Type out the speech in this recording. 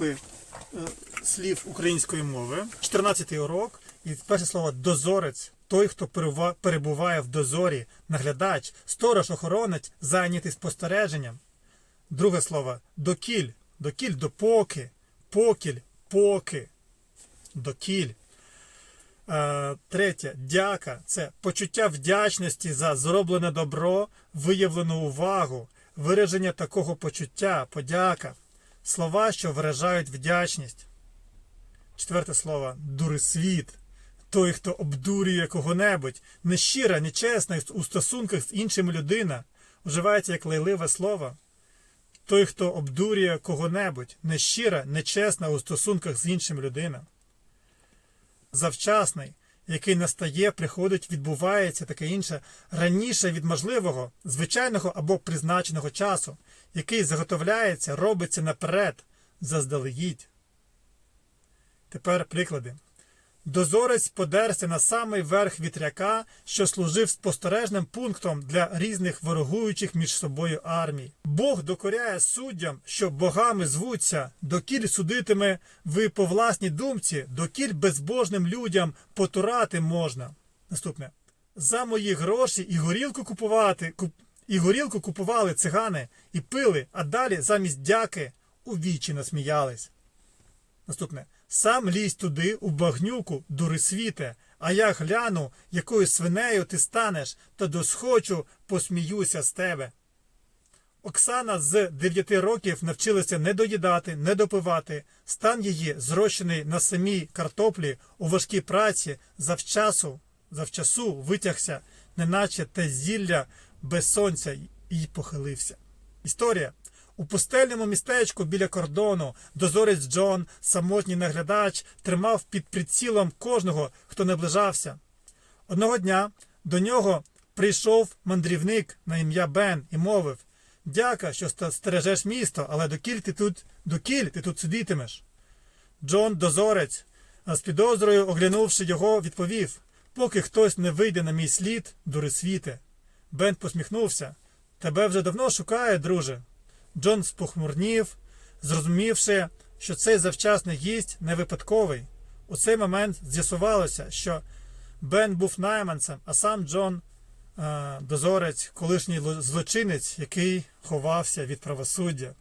групи е, слів української мови. 14-й урок. І перше слово дозорець. Той, хто перебуває в дозорі, наглядач, сторож, охоронець, зайнятий спостереженням. Друге слово докіль. Докіль допоки. Покіль, поки. Докіль. Е, Третє дяка це почуття вдячності за зроблене добро, виявлену увагу, вираження такого почуття, подяка, слова, що виражають вдячність. Четверте слово дурисвіт. Той, хто обдурює кого-небудь, нещира, нечесна у стосунках з іншими людина, вживається як лайливе слово. Той, хто обдурює кого-небудь, нещира, нечесна у стосунках з іншим людина завчасний, який настає, приходить, відбувається таке інше раніше від можливого, звичайного або призначеного часу, який заготовляється, робиться наперед, заздалегідь. Тепер приклади. Дозорець подерся на самий верх вітряка, що служив спостережним пунктом для різних ворогуючих між собою армій. Бог докоряє суддям, що богами звуться, докіль судитиме ви по власній думці, докіль безбожним людям потурати можна. Наступне. За мої гроші і горілку купувати, куп, і горілку купували цигани і пили, а далі замість дяки у вічі насміялись. Наступне. Сам лізь туди, у багнюку, дури світе, а я гляну, якою свинею ти станеш, та досхочу, посміюся з тебе. Оксана з 9 років навчилася не доїдати, не допивати. Стан її, зрощений на самій картоплі у важкій праці, завчасу, завчасу витягся, неначе те зілля без сонця, і похилився. Історія. У пустельному містечку біля кордону дозорець Джон, самотній наглядач, тримав під прицілом кожного, хто наближався. Одного дня до нього прийшов мандрівник на ім'я Бен і мовив: Дяка, що стережеш місто, але докіль ти тут, докіль ти тут сидітимеш. Джон дозорець, з підозрою, оглянувши його, відповів: Поки хтось не вийде на мій слід, дури світе. Бен посміхнувся. Тебе вже давно шукає, друже. Джон спохмурнів, зрозумівши, що цей завчасний гість не випадковий. У цей момент з'ясувалося, що Бен був найманцем, а сам Джон е, дозорець, колишній злочинець, який ховався від правосуддя.